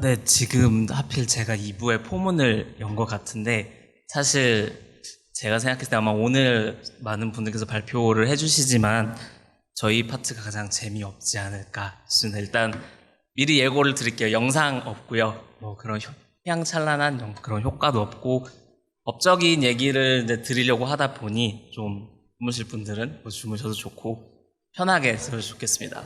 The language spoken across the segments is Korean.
네, 지금 하필 제가 2부에 포문을 연 것 같은데 사실 제가 생각했을 때 아마 오늘 많은 분들께서 발표를 해주시지만 저희 파트가 가장 재미없지 않을까 싶습니다. 일단 미리 예고를 드릴게요. 영상 없고요. 뭐 그런 영- 그런 효과도 없고 법적인 얘기를 이제 드리려고 하다 보니 좀 주무실 분들은 뭐 주무셔도 좋고 편하게 들으셔도 좋겠습니다.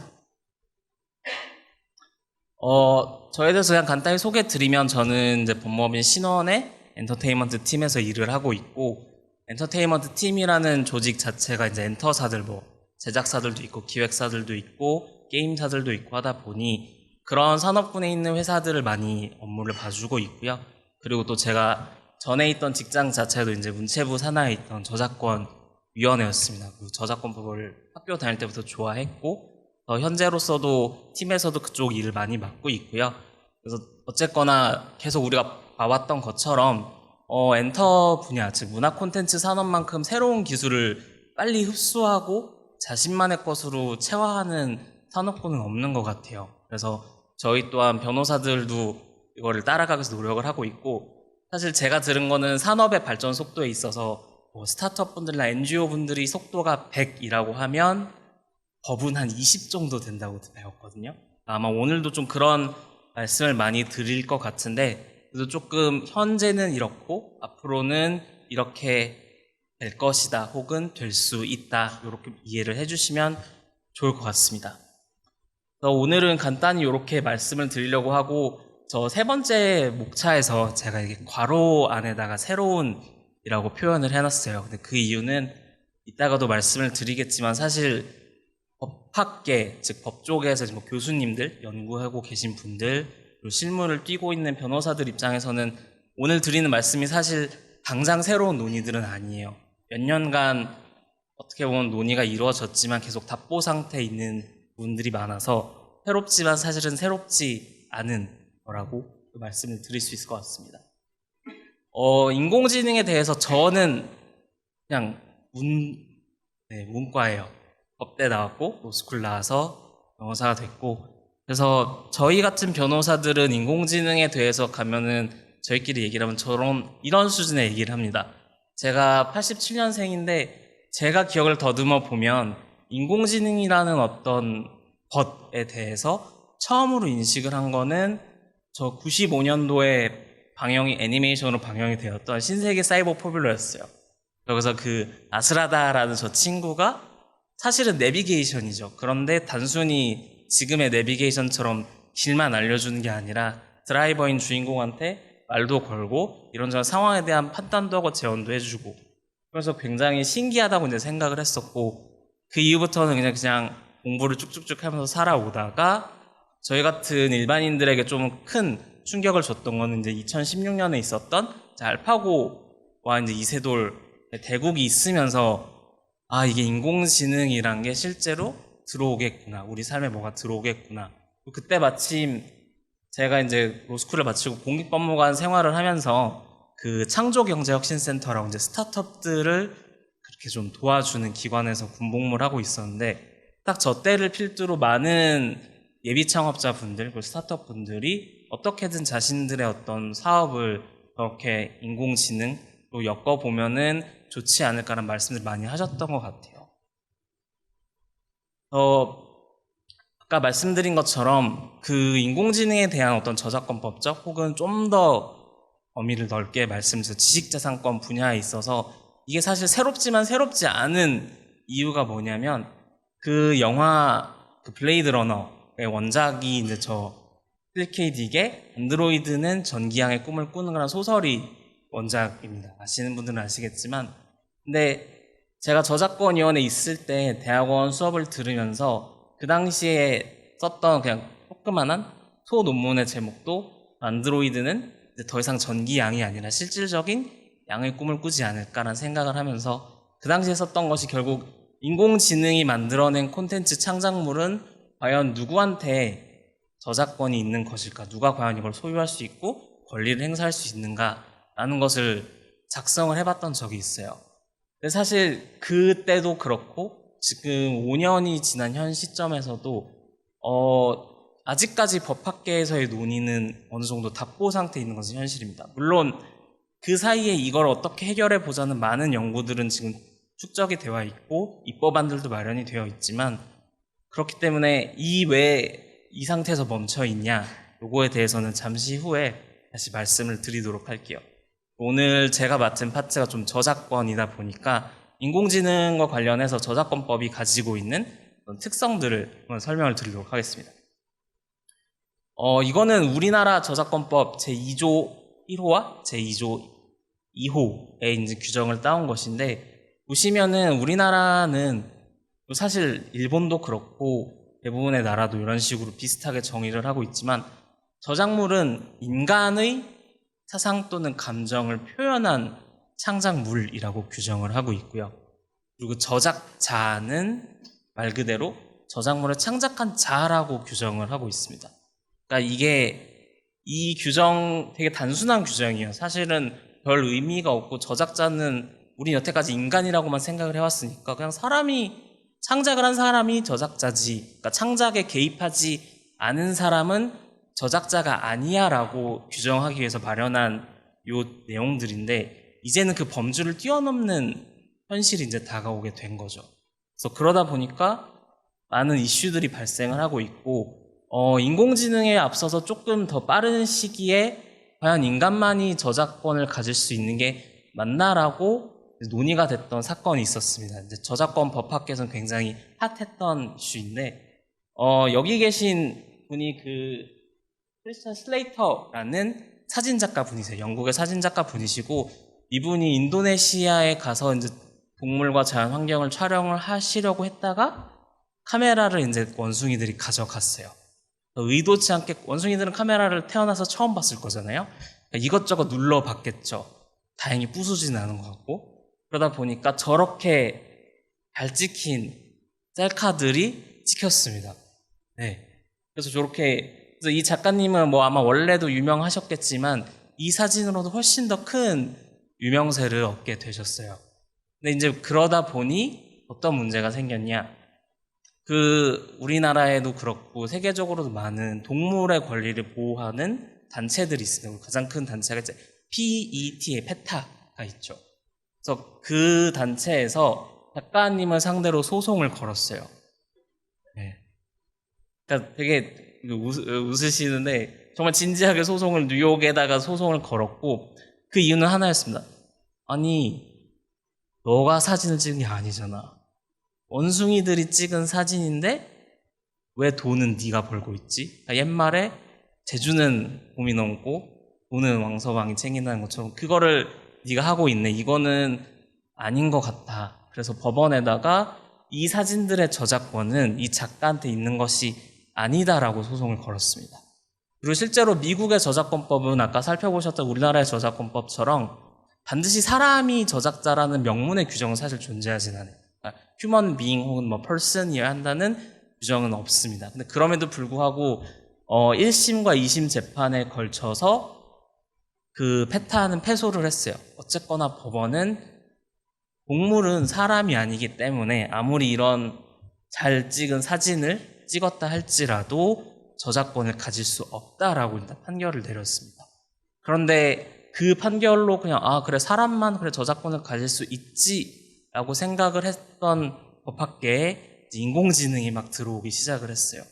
어, 저에 대해서 그냥 간단히 소개 드리면 저는 이제 법무법인 신원의 엔터테인먼트 팀에서 일을 하고 있고 엔터테인먼트 팀이라는 조직 자체가 이제 엔터사들 뭐 제작사들도 있고 기획사들도 있고 게임사들도 있고 하다 보니 그런 산업군에 있는 회사들을 많이 업무를 봐주고 있고요. 그리고 또 제가 전에 있던 직장 자체도 이제 문체부 산하에 있던 저작권 위원회였습니다. 그 저작권법을 학교 다닐 때부터 좋아했고 어, 현재로서도 팀에서도 그쪽 일을 많이 맡고 있고요. 그래서 어쨌거나 계속 우리가 봐왔던 것처럼 어, 엔터 분야, 즉 문화 콘텐츠 산업만큼 새로운 기술을 빨리 흡수하고 자신만의 것으로 체화하는 산업군은 없는 것 같아요. 그래서 저희 또한 변호사들도 이거를 따라가기 위해서 노력을 하고 있고 사실 제가 들은 거는 산업의 발전 속도에 있어서 뭐 스타트업 분들이나 NGO 분들이 속도가 100이라고 하면 법은 한 20 정도 된다고 배웠거든요. 아마 오늘도 좀 그런 말씀을 많이 드릴 것 같은데, 그래도 조금 현재는 이렇고, 앞으로는 이렇게 될 것이다, 혹은 될 수 있다, 이렇게 이해를 해주시면 좋을 것 같습니다. 오늘은 간단히 이렇게 말씀을 드리려고 하고, 저 세 번째 목차에서 제가 이게 괄호 안에다가 새로운 이라고 표현을 해놨어요. 근데 그 이유는 이따가도 말씀을 드리겠지만 사실 법학계, 즉 법조계에서 뭐 교수님들, 연구하고 계신 분들, 그리고 실무를 뛰고 있는 변호사들 입장에서는 오늘 드리는 말씀이 사실 당장 새로운 논의들은 아니에요. 몇 년간 어떻게 보면 논의가 이루어졌지만 계속 답보 상태에 있는 분들이 많아서 새롭지만 사실은 새롭지 않은 거라고 그 말씀을 드릴 수 있을 것 같습니다. 어, 인공지능에 대해서 저는 그냥 문, 네, 문과예요. 법대 나왔고 로스쿨 나와서 변호사가 됐고 그래서 저희 같은 변호사들은 인공지능에 대해서 가면은 저희끼리 얘기를 하면 저런 이런 수준의 얘기를 합니다. 제가 87년생인데 제가 기억을 더듬어 보면 인공지능이라는 어떤 것에 대해서 처음으로 인식을 한 거는 저 95년도에 방영이 애니메이션으로 방영이 되었던 신세계 사이버 포뮬러였어요. 여기서 그 아스라다라는 저 친구가 사실은 내비게이션이죠. 그런데 단순히 지금의 내비게이션처럼 길만 알려주는 게 아니라 드라이버인 주인공한테 말도 걸고 이런저런 상황에 대한 판단도 하고 제언도 해주고 그래서 굉장히 신기하다고 이제 생각을 했었고 그 이후부터는 그냥 그냥 공부를 쭉쭉쭉 하면서 살아오다가 저희 같은 일반인들에게 좀 큰 충격을 줬던 거는 이제 2016년에 있었던 알파고와 이제 이세돌 대국이 있으면서 아 이게 인공지능이란 게 실제로 들어오겠구나. 우리 삶에 뭐가 들어오겠구나. 그때 마침 제가 이제 로스쿨을 마치고 공익법무관 생활을 하면서 그 창조경제혁신센터라고 이제 스타트업들을 그렇게 좀 도와주는 기관에서 군복무를 하고 있었는데 딱 저 때를 필두로 많은 예비 창업자분들 그리고 스타트업 분들이 어떻게든 자신들의 어떤 사업을 그렇게 인공지능 로 엮어 보면은 좋지 않을까라는 말씀을 많이 하셨던 것 같아요. 어, 아까 말씀드린 것처럼 그 인공지능에 대한 어떤 저작권 법적 혹은 좀 더 범위를 넓게 말씀드려 지식자산권 분야에 있어서 이게 사실 새롭지만 새롭지 않은 이유가 뭐냐면 그 영화 그 블레이드 러너의 원작이 이제 저 필케이 딕의 안드로이드는 전기양의 꿈을 꾸는 거라는 소설이 원작입니다. 아시는 분들은 아시겠지만 근데 제가 저작권위원회에 있을 때 대학원 수업을 들으면서 그 당시에 썼던 그냥 조그만한 소 논문의 제목도 안드로이드는 더 이상 전기양이 아니라 실질적인 양의 꿈을 꾸지 않을까라는 생각을 하면서 그 당시에 썼던 것이 결국 인공지능이 만들어낸 콘텐츠 창작물은 과연 누구한테 저작권이 있는 것일까? 누가 과연 이걸 소유할 수 있고 권리를 행사할 수 있는가 라는 것을 작성을 해봤던 적이 있어요. 근데 사실 그때도 그렇고 지금 5년이 지난 현 시점에서도 어 아직까지 법학계에서의 논의는 어느 정도 답보 상태에 있는 것은 현실입니다. 물론 그 사이에 이걸 어떻게 해결해 보자는 많은 연구들은 지금 축적이 되어 있고 입법안들도 마련이 되어 있지만 그렇기 때문에 이 왜 이 상태에서 멈춰 있냐 요거에 대해서는 잠시 후에 다시 말씀을 드리도록 할게요. 오늘 제가 맡은 파트가 좀 저작권이다 보니까 인공지능과 관련해서 저작권법이 가지고 있는 특성들을 설명을 드리도록 하겠습니다. 어, 이거는 우리나라 저작권법 제2조 1호와 제2조 2호의 이제 규정을 따온 것인데 보시면은 우리나라는 사실 일본도 그렇고 대부분의 나라도 이런 식으로 비슷하게 정의를 하고 있지만 저작물은 인간의 사상 또는 감정을 표현한 창작물이라고 규정을 하고 있고요. 그리고 저작자는 말 그대로 저작물을 창작한 자라고 규정을 하고 있습니다. 그러니까 이게 이 규정 되게 단순한 규정이에요. 사실은 별 의미가 없고 저작자는 우리 여태까지 인간이라고만 생각을 해왔으니까 그냥 사람이 창작을 한 사람이 저작자지. 그러니까 창작에 개입하지 않은 사람은 저작자가 아니야라고 규정하기 위해서 마련한 요 내용들인데 이제는 그 범주를 뛰어넘는 현실이 이제 다가오게 된 거죠. 그래서 그러다 보니까 많은 이슈들이 발생을 하고 있고 어, 인공지능에 앞서서 조금 더 빠른 시기에 과연 인간만이 저작권을 가질 수 있는 게 맞나라고 논의가 됐던 사건이 있었습니다. 이제 저작권 법학계에서는 굉장히 핫했던 이슈인데 어, 여기 계신 분이 그 크리스찬 슬레이터라는 사진 작가 분이세요. 영국의 사진 작가 분이시고 이분이 인도네시아에 가서 이제 동물과 자연 환경을 촬영을 하시려고 했다가 카메라를 이제 원숭이들이 가져갔어요. 의도치 않게 원숭이들은 카메라를 태어나서 처음 봤을 거잖아요. 그러니까 이것저것 눌러봤겠죠. 다행히 부수지는 않은 것 같고 그러다 보니까 저렇게 잘 찍힌 셀카들이 찍혔습니다. 네. 그래서 저렇게 그래서 이 작가님은 뭐 아마 원래도 유명하셨겠지만 이 사진으로도 훨씬 더 큰 유명세를 얻게 되셨어요. 근데 이제 그러다 보니 어떤 문제가 생겼냐? 그 우리나라에도 그렇고 세계적으로도 많은 동물의 권리를 보호하는 단체들이 있습니다. 가장 큰 단체가 이제 PET의 페타가 있죠. 그래서 그 단체에서 작가님을 상대로 소송을 걸었어요. 네. 그러니까 되게 웃, 웃으시는데 정말 진지하게 소송을 뉴욕에다가 소송을 걸었고 그 이유는 하나였습니다. 아니 너가 사진을 찍은 게 아니잖아. 원숭이들이 찍은 사진인데 왜 돈은 네가 벌고 있지? 그러니까 옛말에 제주는 봄이 넘고 돈은 왕서방이 챙긴다는 것처럼 그거를 네가 하고 있네. 이거는 아닌 것 같아. 그래서 법원에다가 이 사진들의 저작권은 이 작가한테 있는 것이 아니다라고 소송을 걸었습니다. 그리고 실제로 미국의 저작권법은 아까 살펴보셨던 우리나라의 저작권법처럼 반드시 사람이 저작자라는 명문의 규정은 사실 존재하진 않아요. 그러니까 휴먼 비잉 혹은 뭐 person이어야 한다는 규정은 없습니다. 근데 그럼에도 불구하고 어 1심과 2심 재판에 걸쳐서 그 페타는 패소를 했어요. 어쨌거나 법원은 동물은 사람이 아니기 때문에 아무리 이런 잘 찍은 사진을 찍었다 할지라도 저작권을 가질 수 없다라고 일단 판결을 내렸습니다. 그런데 그 판결로 그냥 아 그래 사람만 그래 저작권을 가질 수 있지라고 생각을 했던 법학계에 인공지능이 막 들어오기 시작을 했어요.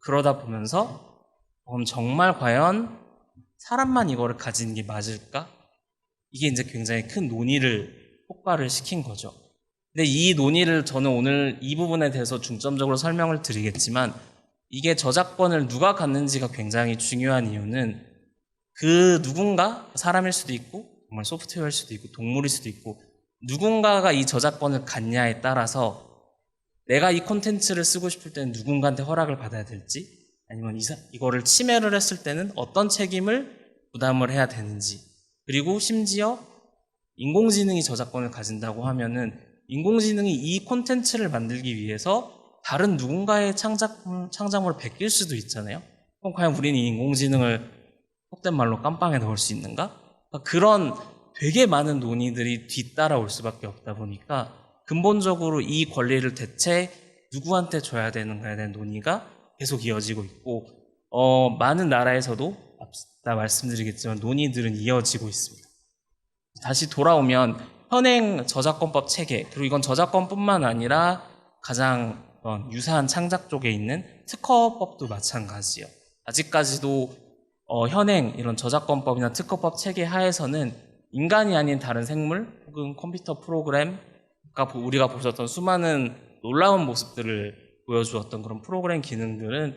그러다 보면서 그럼 정말 과연 사람만 이거를 가지는 게 맞을까? 이게 이제 굉장히 큰 논의를 폭발을 시킨 거죠. 근데 이 논의를 저는 오늘 이 부분에 대해서 중점적으로 설명을 드리겠지만 이게 저작권을 누가 갖는지가 굉장히 중요한 이유는 그 누군가 사람일 수도 있고 정말 소프트웨어일 수도 있고 동물일 수도 있고 누군가가 이 저작권을 갖냐에 따라서 내가 이 콘텐츠를 쓰고 싶을 때는 누군가한테 허락을 받아야 될지 아니면 이거를 침해를 했을 때는 어떤 책임을 부담을 해야 되는지 그리고 심지어 인공지능이 저작권을 가진다고 하면은 인공지능이 이 콘텐츠를 만들기 위해서 다른 누군가의 창작, 창작물을 베낄 수도 있잖아요. 그럼 과연 우리는 이 인공지능을 속된 말로 깜빵에 넣을 수 있는가? 그러니까 그런 되게 많은 논의들이 뒤따라올 수밖에 없다 보니까 근본적으로 이 권리를 대체 누구한테 줘야 되는가에 대한 논의가 계속 이어지고 있고 어, 많은 나라에서도 앞서 말씀드리겠지만 논의들은 이어지고 있습니다. 다시 돌아오면 현행 저작권법 체계 그리고 이건 저작권뿐만 아니라 가장 어, 유사한 창작 쪽에 있는 특허법도 마찬가지요. 아직까지도 어, 현행 이런 저작권법이나 특허법 체계 하에서는 인간이 아닌 다른 생물 혹은 컴퓨터 프로그램 아까 보- 우리가 보셨던 수많은 놀라운 모습들을 보여주었던 그런 프로그램 기능들은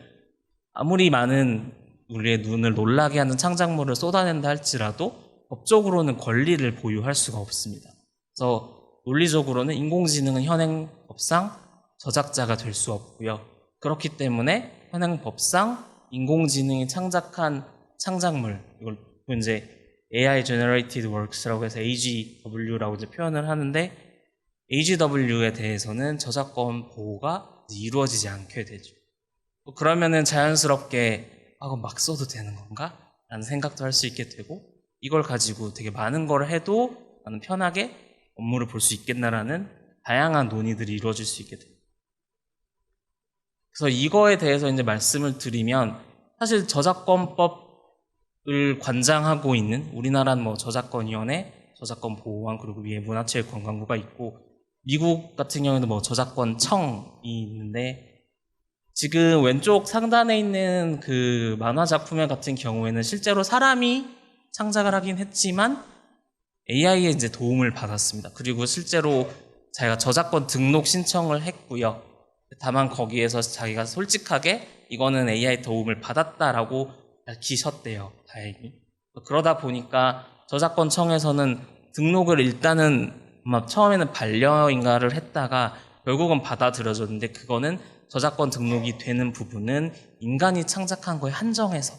아무리 많은 우리의 눈을 놀라게 하는 창작물을 쏟아낸다 할지라도 법적으로는 권리를 보유할 수가 없습니다. 그래서 논리적으로는 인공지능은 현행 법상 저작자가 될 수 없고요. 그렇기 때문에 현행 법상 인공지능이 창작한 창작물 이걸 이제 AI Generated Works라고 해서 AGW라고 이제 표현을 하는데 AGW에 대해서는 저작권 보호가 이루어지지 않게 되죠. 뭐 그러면은 자연스럽게 아, 그럼 막 써도 되는 건가? 라는 생각도 할 수 있게 되고 이걸 가지고 되게 많은 걸 해도 나는 편하게 업무를 볼 수 있겠나라는 다양한 논의들이 이루어질 수 있게 돼요. 그래서 이거에 대해서 이제 말씀을 드리면 사실 저작권법을 관장하고 있는 우리나라는 뭐 저작권위원회, 저작권 보호원 그리고 위에 문화체육관광부가 있고 미국 같은 경우에도 뭐 저작권청이 있는데 지금 왼쪽 상단에 있는 그 만화 작품 같은 경우에는 실제로 사람이 창작을 하긴 했지만 AI의 이제 도움을 받았습니다. 그리고 실제로 자기가 저작권 등록 신청을 했고요. 다만 거기에서 자기가 솔직하게 이거는 AI 도움을 받았다라고 밝히셨대요. 다행히. 그러다 보니까 저작권청에서는 등록을 일단은 아마 처음에는 반려인가를 했다가 결국은 받아들여졌는데 그거는 저작권 등록이 되는 부분은 인간이 창작한 거에 한정해서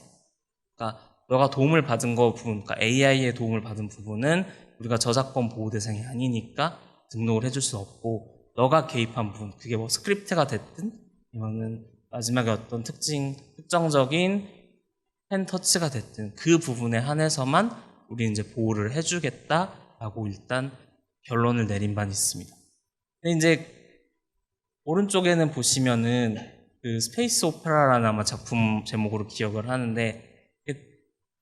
그러니까 너가 도움을 받은 거 부분, 그러니까 AI의 도움을 받은 부분은 우리가 저작권 보호 대상이 아니니까 등록을 해줄 수 없고 너가 개입한 부분, 그게 뭐 스크립트가 됐든 아니면은 마지막에 어떤 특징, 특정적인 펜 터치가 됐든 그 부분에 한해서만 우리 이제 보호를 해주겠다라고 일단 결론을 내린 바는 있습니다. 근데 이제 오른쪽에는 보시면은 그 스페이스 오페라라는 아마 작품 제목으로 기억을 하는데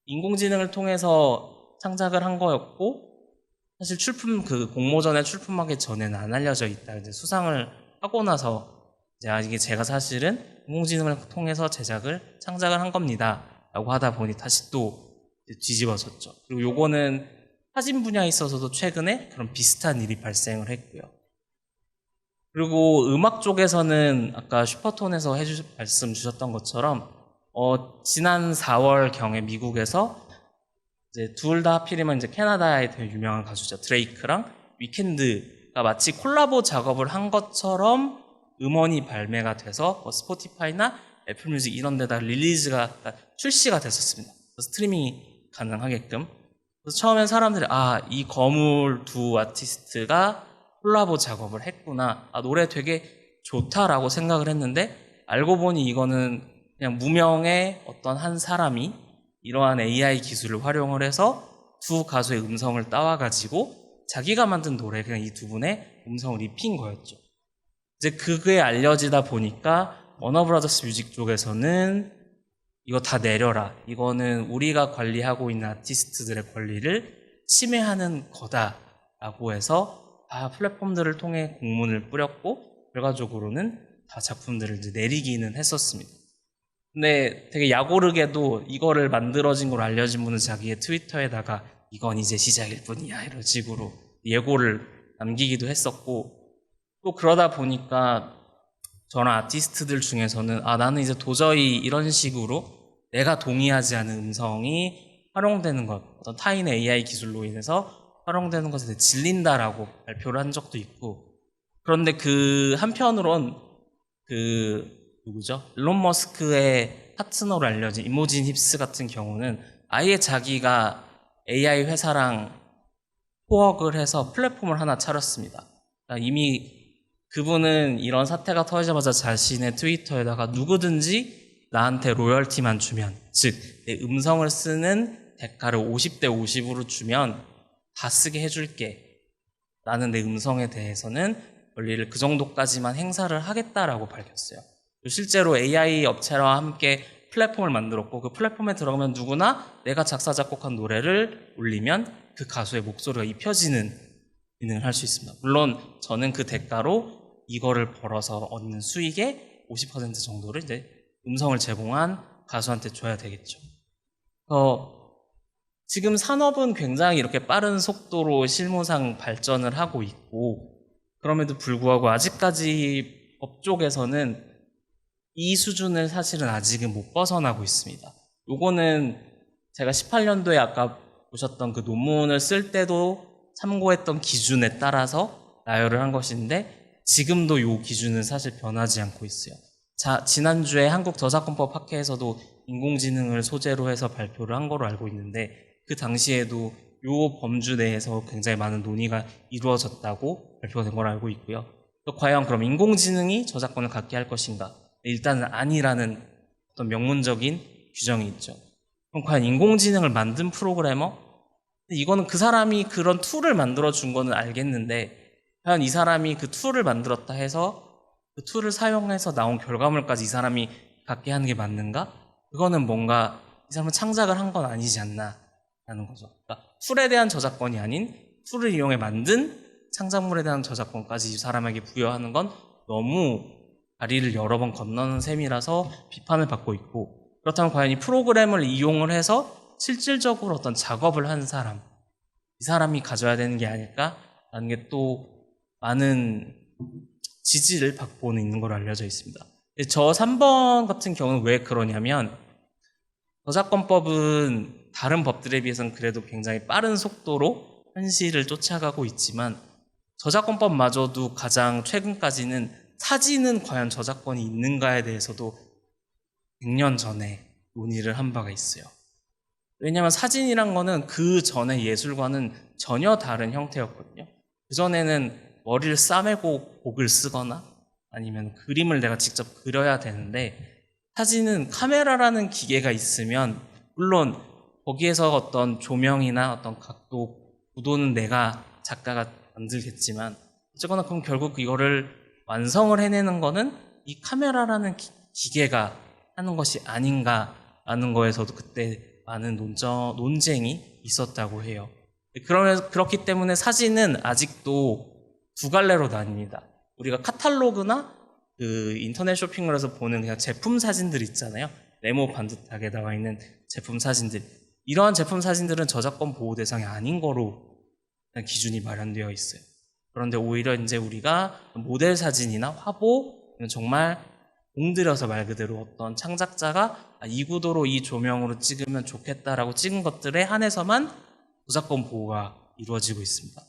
인공지능을 통해서 창작을 한 거였고 사실 출품 그 공모전에 출품하기 전에는 안 알려져 있다. 이제 수상을 하고 나서 이제 아 이게 제가 사실은 인공지능을 통해서 제작을 창작을 한 겁니다라고 하다 보니 다시 또 뒤집어졌죠. 그리고 요거는 사진 분야에 있어서도 최근에 그런 비슷한 일이 발생을 했고요. 그리고 음악 쪽에서는 아까 슈퍼톤에서 해주 말씀 주셨던 것처럼 어, 지난 4월 경에 미국에서 이제 둘 다 하필이면 이제 캐나다의 되게 유명한 가수죠 드레이크랑 위켄드가 마치 콜라보 작업을 한 것처럼 음원이 발매가 돼서 뭐 스포티파이나 애플뮤직 이런 데다 릴리즈가 출시가 됐었습니다. 스트리밍이 가능하게끔. 그래서 처음엔 사람들이 아 이 거물 두 아티스트가 콜라보 작업을 했구나. 아, 노래 되게 좋다라고 생각을 했는데 알고 보니 이거는 그냥 무명의 어떤 한 사람이 이러한 AI 기술을 활용을 해서 두 가수의 음성을 따와가지고 자기가 만든 노래 그냥 이 두 분의 음성을 입힌 거였죠. 이제 그게 알려지다 보니까 워너브라더스 뮤직 쪽에서는 이거 다 내려라. 이거는 우리가 관리하고 있는 아티스트들의 권리를 침해하는 거다라고 해서 다 플랫폼들을 통해 공문을 뿌렸고 결과적으로는 다 작품들을 내리기는 했었습니다. 근데 되게 야고르게도 이거를 만들어진 걸 알려진 분은 자기의 트위터에다가 이건 이제 시작일 뿐이야 이런 식으로 예고를 남기기도 했었고 또 그러다 보니까 저런 아티스트들 중에서는 아 나는 이제 도저히 이런 식으로 내가 동의하지 않은 음성이 활용되는 것 어떤 타인의 AI 기술로 인해서 활용되는 것에 대해 질린다라고 발표를 한 적도 있고 그런데 그 한편으론 그 누구죠? 일론 머스크의 파트너로 알려진 이모진 힙스 같은 경우는 아예 자기가 AI 회사랑 포억을 해서 플랫폼을 하나 차렸습니다. 그러니까 이미 그분은 이런 사태가 터지자마자 자신의 트위터에다가 누구든지 나한테 로열티만 주면, 즉, 내 음성을 쓰는 대가를 50대 50으로 주면 다 쓰게 해줄게. 나는 내 음성에 대해서는 권리를 그 정도까지만 행사를 하겠다라고 밝혔어요. 실제로 AI 업체와 함께 플랫폼을 만들었고 그 플랫폼에 들어가면 누구나 내가 작사 작곡한 노래를 올리면 그 가수의 목소리가 입혀지는 기능을 할 수 있습니다. 물론 저는 그 대가로 이거를 벌어서 얻는 수익의 50% 정도를 이제 음성을 제공한 가수한테 줘야 되겠죠. 어, 지금 산업은 굉장히 이렇게 빠른 속도로 실무상 발전을 하고 있고 그럼에도 불구하고 아직까지 법 쪽에서는 이 수준을 사실은 아직은 못 벗어나고 있습니다. 요거는 제가 18년도에 아까 보셨던 그 논문을 쓸 때도 참고했던 기준에 따라서 나열을 한 것인데 지금도 요 기준은 사실 변하지 않고 있어요. 자, 지난주에 한국 저작권법 학회에서도 인공지능을 소재로 해서 발표를 한 거로 알고 있는데 그 당시에도 요 범주 내에서 굉장히 많은 논의가 이루어졌다고 발표가 된 걸로 알고 있고요. 또 과연 그럼 인공지능이 저작권을 갖게 할 것인가? 일단은 아니라는 어떤 명문적인 규정이 있죠. 그럼 과연 인공지능을 만든 프로그래머? 이거는 그 사람이 그런 툴을 만들어 준 거는 알겠는데 과연 이 사람이 그 툴을 만들었다 해서 그 툴을 사용해서 나온 결과물까지 이 사람이 갖게 하는 게 맞는가? 그거는 뭔가 이 사람은 창작을 한 건 아니지 않나 라는 거죠. 그러니까 툴에 대한 저작권이 아닌 툴을 이용해 만든 창작물에 대한 저작권까지 이 사람에게 부여하는 건 너무 다리를 여러 번 건너는 셈이라서 비판을 받고 있고 그렇다면 과연 이 프로그램을 이용을 해서 실질적으로 어떤 작업을 한 사람 이 사람이 가져야 되는 게 아닐까라는 게 또 많은 지지를 받고는 있는 걸로 알려져 있습니다. 저 3번 같은 경우는 왜 그러냐면 저작권법은 다른 법들에 비해서는 그래도 굉장히 빠른 속도로 현실을 쫓아가고 있지만 저작권법마저도 가장 최근까지는 사진은 과연 저작권이 있는가에 대해서도 100년 전에 논의를 한 바가 있어요. 왜냐하면 사진이란 거는 그 전의 예술과는 전혀 다른 형태였거든요. 그전에는 머리를 싸매고 곡을 쓰거나 아니면 그림을 내가 직접 그려야 되는데 사진은 카메라라는 기계가 있으면 물론 거기에서 어떤 조명이나 어떤 각도, 구도는 내가 작가가 만들겠지만 어쨌거나 그럼 결국 이거를 완성을 해내는 거는 이 카메라라는 기, 계가 하는 것이 아닌가라는 거에서도 그때 많은 논정, 논쟁이 있었다고 해요. 그러면 그렇기 때문에 사진은 아직도 두 갈래로 나뉩니다. 우리가 카탈로그나 그 인터넷 쇼핑몰에서 보는 그냥 제품 사진들 있잖아요. 네모 반듯하게 나와 있는 제품 사진들. 이러한 제품 사진들은 저작권 보호 대상이 아닌 거로 기준이 마련되어 있어요. 그런데 오히려 이제 우리가 모델 사진이나 화보 정말 공들여서 말 그대로 어떤 창작자가 아, 이 구도로 이 조명으로 찍으면 좋겠다라고 찍은 것들에 한해서만 저작권 보호가 이루어지고 있습니다.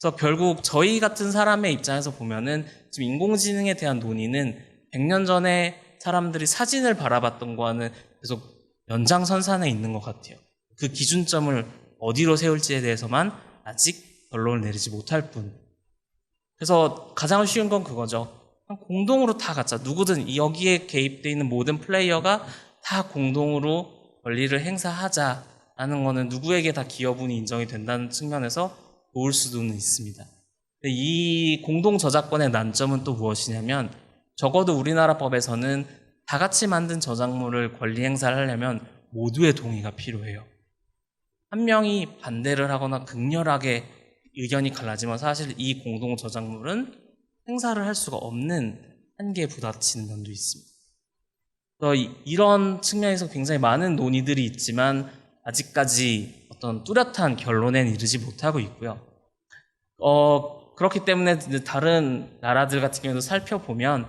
그래서 결국 저희 같은 사람의 입장에서 보면은 지금 인공지능에 대한 논의는 100년 전에 사람들이 사진을 바라봤던 거와는 계속 연장선상에 있는 것 같아요. 그 기준점을 어디로 세울지에 대해서만 아직 결론을 내리지 못할 뿐. 그래서 가장 쉬운 건 그거죠. 공동으로 다 갖자. 누구든 여기에 개입되어 있는 모든 플레이어가 다 공동으로 권리를 행사하자라는 거는 누구에게 다 기여분이 인정이 된다는 측면에서 좋을 수도는 있습니다. 이 공동 저작권의 난점은 또 무엇이냐면 적어도 우리나라 법에서는 다 같이 만든 저작물을 권리 행사를 하려면 모두의 동의가 필요해요. 한 명이 반대를 하거나 극렬하게 의견이 갈라지면 사실 이 공동 저작물은 행사를 할 수가 없는 한계에 부딪히는 면도 있습니다. 그래서 이런 측면에서 굉장히 많은 논의들이 있지만 아직까지 어떤 뚜렷한 결론에 이르지 못하고 있고요. 어, 그렇기 때문에 다른 나라들 같은 경우도 살펴보면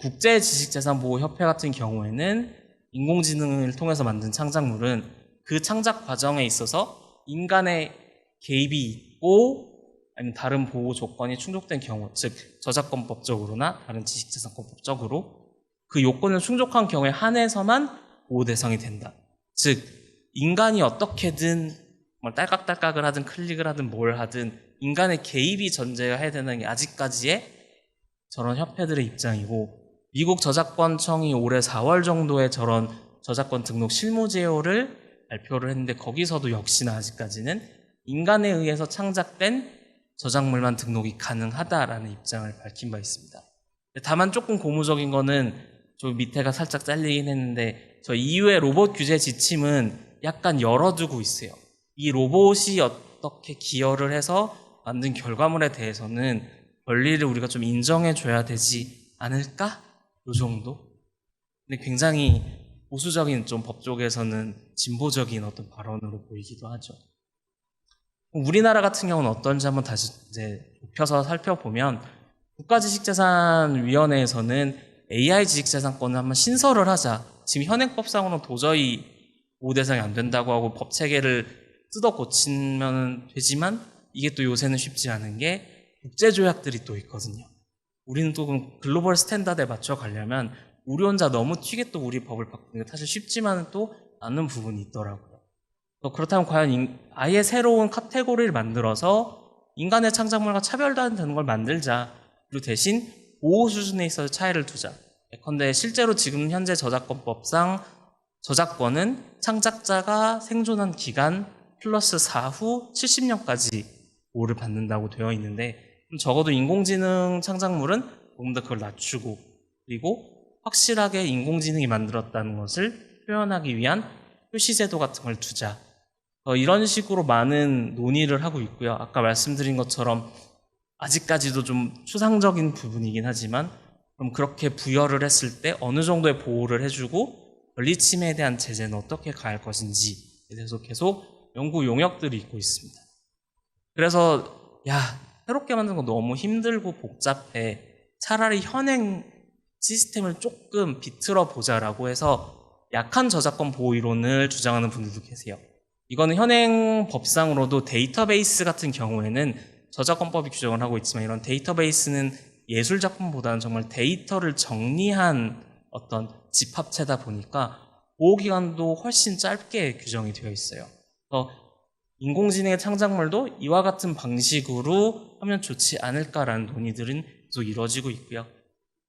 국제 지식재산보호협회 같은 경우에는 인공지능을 통해서 만든 창작물은 그 창작 과정에 있어서 인간의 개입이 있고 아니면 다른 보호 조건이 충족된 경우, 즉 저작권법적으로나 다른 지식재산권법적으로 그 요건을 충족한 경우에 한해서만 보호 대상이 된다. 즉 인간이 어떻게든 뭐 딸깍딸깍을 하든 클릭을 하든 뭘 하든 인간의 개입이 전제해야 되는 게 아직까지의 저런 협회들의 입장이고 미국 저작권청이 올해 4월 정도에 저런 저작권 등록 실무 제도를 발표를 했는데 거기서도 역시나 아직까지는 인간에 의해서 창작된 저작물만 등록이 가능하다라는 입장을 밝힌 바 있습니다. 다만 조금 고무적인 거는 저 밑에가 살짝 잘리긴 했는데 저 이후에 로봇 규제 지침은 약간 열어두고 있어요. 이 로봇이 어떻게 기여를 해서 만든 결과물에 대해서는 권리를 우리가 좀 인정해줘야 되지 않을까? 요 정도? 근데 굉장히 보수적인 좀 법 쪽에서는 진보적인 어떤 발언으로 보이기도 하죠. 우리나라 같은 경우는 어떤지 한번 다시 이제 좁혀서 살펴보면 국가지식재산위원회에서는 AI 지식재산권을 한번 신설을 하자. 지금 현행법상으로는 도저히 보호 대상이 안 된다고 하고 법 체계를 뜯어 고치면 되지만 이게 또 요새는 쉽지 않은 게 국제 조약들이 또 있거든요. 우리는 또 글로벌 스탠다드에 맞춰 가려면 우리 혼자 너무 튀게 또 우리 법을 바꾸는 게 사실 쉽지만은 또 않는 부분이 있더라고요. 또 그렇다면 과연 인- 아예 새로운 카테고리를 만들어서 인간의 창작물과 차별화되는 걸 만들자. 그리고 대신 보호 수준에 있어서 차이를 두자. 예컨대 실제로 지금 현재 저작권법상 저작권은 창작자가 생존한 기간 플러스 사후 70년까지 보호를 받는다고 되어 있는데 적어도 인공지능 창작물은 조금 더 그걸 낮추고 그리고 확실하게 인공지능이 만들었다는 것을 표현하기 위한 표시제도 같은 걸 두자. 어, 이런 식으로 많은 논의를 하고 있고요. 아까 말씀드린 것처럼 아직까지도 좀 추상적인 부분이긴 하지만 그럼 그렇게 부여를 했을 때 어느 정도의 보호를 해주고 권리 침해에 대한 제재는 어떻게 가할 것인지에 대해서 계속 연구 용역들이 있고 있습니다. 그래서 야 새롭게 만든 거 너무 힘들고 복잡해 차라리 현행 시스템을 조금 비틀어 보자라고 해서 약한 저작권 보호 이론을 주장하는 분들도 계세요. 이거는 현행 법상으로도 데이터베이스 같은 경우에는 저작권법이 규정을 하고 있지만 이런 데이터베이스는 예술 작품보다는 정말 데이터를 정리한 어떤 집합체다 보니까 보호 기간도 훨씬 짧게 규정이 되어 있어요. 그래서 인공지능의 창작물도 이와 같은 방식으로 하면 좋지 않을까라는 논의들은 계속 이루어지고 있고요.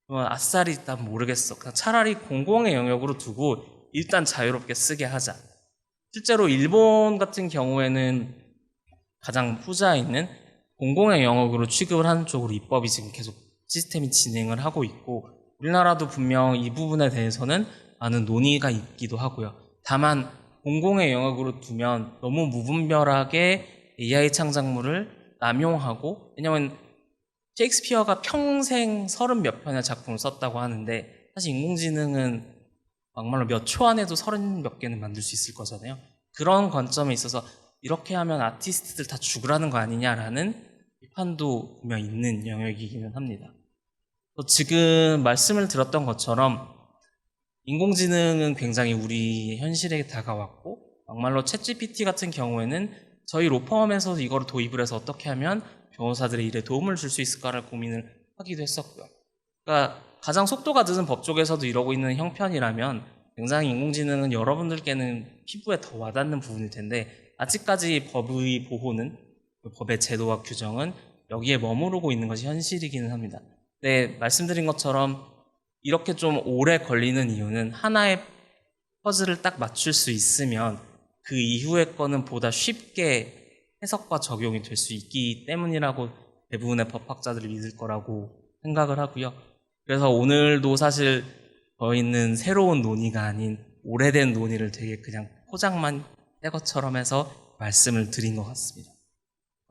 어, 아싸리 일단 모르겠어. 그냥 차라리 공공의 영역으로 두고 일단 자유롭게 쓰게 하자. 실제로 일본 같은 경우에는 가장 후자에 있는 공공의 영역으로 취급을 하는 쪽으로 입법이 지금 계속 시스템이 진행을 하고 있고 우리나라도 분명 이 부분에 대해서는 많은 논의가 있기도 하고요. 다만 공공의 영역으로 두면 너무 무분별하게 AI 창작물을 남용하고 왜냐면 셰익스피어가 평생 서른 몇 편의 작품을 썼다고 하는데 사실 인공지능은 막말로 몇 초 안에도 서른 몇 개는 만들 수 있을 거잖아요. 그런 관점에 있어서 이렇게 하면 아티스트들 다 죽으라는 거 아니냐라는 비판도 분명 있는 영역이기는 합니다. 또 지금 말씀을 드렸던 것처럼 인공지능은 굉장히 우리 현실에 다가왔고 막말로 챗GPT 같은 경우에는 저희 로펌에서 이거를 도입을 해서 어떻게 하면 변호사들의 일에 도움을 줄 수 있을까를 고민을 하기도 했었고요. 그러니까 가장 속도가 늦은 법 쪽에서도 이러고 있는 형편이라면 굉장히 인공지능은 여러분들께는 피부에 더 와닿는 부분일 텐데 아직까지 법의 보호는 그 법의 제도와 규정은 여기에 머무르고 있는 것이 현실이기는 합니다. 네, 말씀드린 것처럼 이렇게 좀 오래 걸리는 이유는 하나의 퍼즐을 딱 맞출 수 있으면 그 이후의 거는 보다 쉽게 해석과 적용이 될 수 있기 때문이라고 대부분의 법학자들이 믿을 거라고 생각을 하고요. 그래서 오늘도 사실 저희는 새로운 논의가 아닌 오래된 논의를 되게 그냥 포장만 새 것처럼 해서 말씀을 드린 것 같습니다.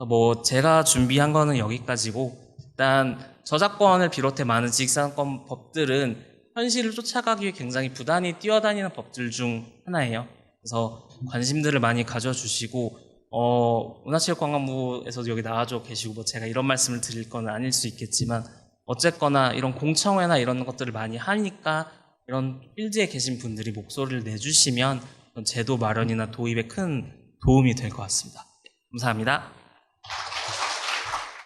뭐 제가 준비한 거는 여기까지고 일단 저작권을 비롯해 많은 지식산권 법들은 현실을 쫓아가기 위해 굉장히 부단히 뛰어다니는 법들 중 하나예요. 그래서 관심들을 많이 가져주시고 어, 문화체육관광부에서 여기 나와줘 계시고 뭐 제가 이런 말씀을 드릴 건 아닐 수 있겠지만 어쨌거나 이런 공청회나 이런 것들을 많이 하니까 이런 필드에 계신 분들이 목소리를 내주시면 제도 마련이나 도입에 큰 도움이 될 것 같습니다. 감사합니다.